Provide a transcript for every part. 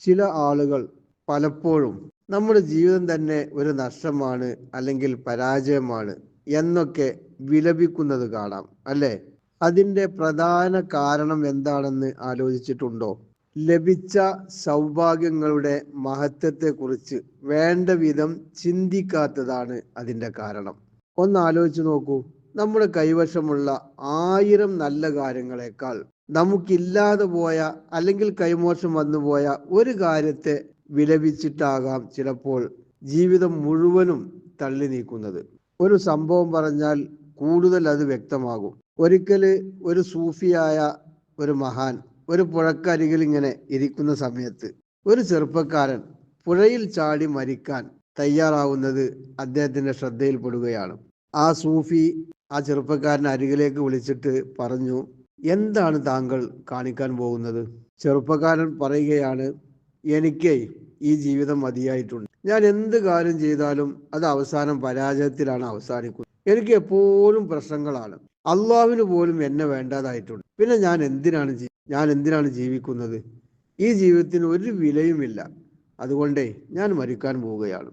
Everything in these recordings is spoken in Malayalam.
ചില ആളുകൾ പലപ്പോഴും നമ്മുടെ ജീവിതം തന്നെ ഒരു നഷ്ടമാണ് അല്ലെങ്കിൽ പരാജയമാണ് എന്നൊക്കെ വിലപിക്കുന്നത് കാണാം അല്ലേ? അതിന്റെ പ്രധാന കാരണം എന്താണെന്ന് ആലോചിച്ചിട്ടുണ്ടോ? ലഭിച്ച സൗഭാഗ്യങ്ങളുടെ മഹത്വത്തെക്കുറിച്ച് വേണ്ട വിധം ചിന്തിക്കാത്തതാണ് അതിന്റെ കാരണം. ഒന്ന് ആലോചിച്ച് നോക്കൂ. നമ്മുടെ കൈവശമുള്ള ആയിരം നല്ല കാര്യങ്ങളെക്കാൾ നമുക്കില്ലാതെ പോയ അല്ലെങ്കിൽ കൈമോശം വന്നുപോയ ഒരു കാര്യത്തെ വിലപിച്ചിട്ടാകാം ചിലപ്പോൾ ജീവിതം മുഴുവനും തള്ളി നീക്കുന്നത്. ഒരു സംഭവം പറഞ്ഞാൽ കൂടുതൽ അത് വ്യക്തമാകും. ഒരിക്കൽ ഒരു സൂഫിയായ ഒരു മഹാൻ ഒരു പുഴക്കരികിൽ ഇങ്ങനെ ഇരിക്കുന്ന സമയത്ത് ഒരു ചെറുപ്പക്കാരൻ പുഴയിൽ ചാടി മരിക്കാൻ തയ്യാറാവുന്നത് അദ്ദേഹത്തിന്റെ ശ്രദ്ധയിൽപ്പെടുകയാണ്. ആ സൂഫി ആ ചെറുപ്പക്കാരനെ അരികിലേക്ക് വിളിച്ചിട്ട് പറഞ്ഞു എന്താണ് താങ്കൾ കാണിക്കാൻ പോകുന്നത്? ചെറുപ്പക്കാരൻ പറയുകയാണ് എനിക്ക് ഈ ജീവിതം മതിയായിട്ടുണ്ട്. ഞാൻ എന്ത് കാര്യം ചെയ്താലും അത് അവസാനം പരാജയത്തിലാണ് അവസാനിക്കുന്നത്. എനിക്ക് എപ്പോഴും പ്രശ്നങ്ങളാണ്. അള്ളാഹുവിന് പോലും എന്നെ വേണ്ടാതായിട്ടുണ്ട്. പിന്നെ ഞാൻ എന്തിനാണ് ഞാൻ എന്തിനാണ് ജീവിക്കുന്നത്? ഈ ജീവിതത്തിന് ഒരു വിലയുമില്ല. അതുകൊണ്ടേ ഞാൻ മരിക്കാൻ പോവുകയാണ്.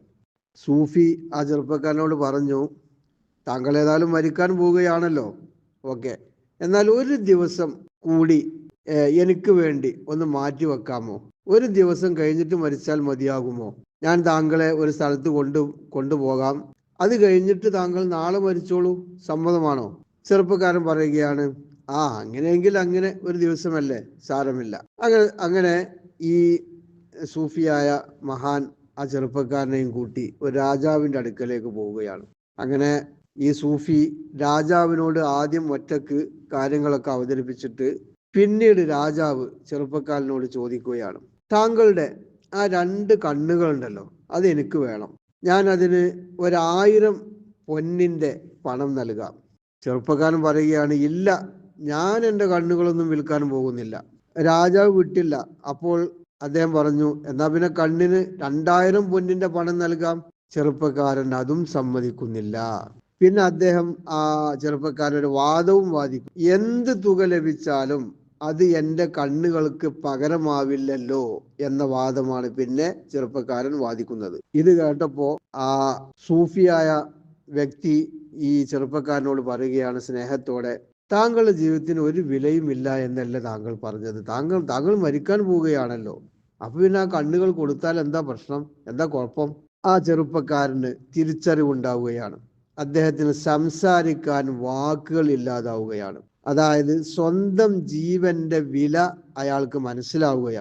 സൂഫി ആ ചെറുപ്പക്കാരനോട് പറഞ്ഞു താങ്കൾ ഏതായാലും മരിക്കാൻ പോവുകയാണല്ലോ. ഓക്കെ. എന്നാൽ ഒരു ദിവസം കൂടി എനിക്ക് വേണ്ടി ഒന്ന് മാറ്റി വെക്കാമോ? ഒരു ദിവസം കഴിഞ്ഞിട്ട് മരിച്ചാൽ മതിയാകുമോ? ഞാൻ താങ്കളെ ഒരു സ്ഥലത്ത് കൊണ്ടു കൊണ്ടുപോകാം. അത് കഴിഞ്ഞിട്ട് താങ്കൾ നാളെ മരിച്ചോളൂ? സമ്മതമാണോ? ചെറുപ്പക്കാരൻ പറയുകയാണ് ആ അങ്ങനെയെങ്കിൽ അങ്ങനെ ഒരു ദിവസമല്ലേ? സാരമില്ല. അങ്ങനെ അങ്ങനെ ഈ സൂഫിയായ മഹാൻ ആ ചെറുപ്പക്കാരനെയും കൂട്ടി ഒരു രാജാവിന്റെ അടുക്കലേക്ക് പോവുകയാണ്. അങ്ങനെ ഈ സൂഫി രാജാവിനോട് ആദ്യം ഒറ്റയ്ക്ക് കാര്യങ്ങളൊക്കെ അവതരിപ്പിച്ചിട്ട് പിന്നീട് രാജാവ് ചെറുപ്പക്കാരനോട് ചോദിക്കുകയാണ്. താങ്കളുടെ ആ രണ്ട് കണ്ണുകളുണ്ടല്ലോ അത് എനിക്ക് വേണം. ഞാൻ അതിന് ഒരായിരം പൊന്നിന്റെ പണം നൽകാം. ചെറുപ്പക്കാരൻ പറയുകയാണ് ഇല്ല ഞാൻ എന്റെ കണ്ണുകളൊന്നും വിൽക്കാൻ പോകുന്നില്ല. രാജാവ് വിട്ടില്ല. അപ്പോൾ അദ്ദേഹം പറഞ്ഞു എന്നാ പിന്നെ കണ്ണിന് രണ്ടായിരം പൊന്നിന്റെ പണം നൽകാം? ചെറുപ്പക്കാരൻ അതും സമ്മതിക്കുന്നില്ല. പിന്നെ അദ്ദേഹം ആ ചെറുപ്പക്കാരൊരു വാദവും വാദിക്കും. എന്ത് തുക ലഭിച്ചാലും അത് എന്റെ കണ്ണുകൾക്ക് പകരമാവില്ലല്ലോ എന്ന വാദമാണ് പിന്നെ ചെറുപ്പക്കാരൻ വാദിക്കുന്നത്. ഇത് കേട്ടപ്പോ ആ സൂഫിയായ വ്യക്തി ഈ ചെറുപ്പക്കാരനോട് പറയുകയാണ് സ്നേഹത്തോടെ താങ്കളുടെ ജീവിതത്തിന് ഒരു വിലയുമില്ല എന്നല്ല താങ്കൾ പറഞ്ഞത്. താങ്കൾ താങ്കൾ മരിക്കാൻ പോവുകയാണല്ലോ. അപ്പൊ പിന്നെ ആ കണ്ണുകൾ കൊടുത്താൽ എന്താ പ്രശ്നം? എന്താ കുഴപ്പം? ആ ചെറുപ്പക്കാരന് തിരിച്ചറിവുണ്ടാവുകയാണ്. അദ്ദേഹത്തിന് സംസാരിക്കാൻ വാക്കുകൾ ഇല്ലാതാവുകയാണ്. അതായത് സ്വന്തം ജീവന്റെ വില അയാൾക്ക് മനസ്സിലാവുകയാണ്.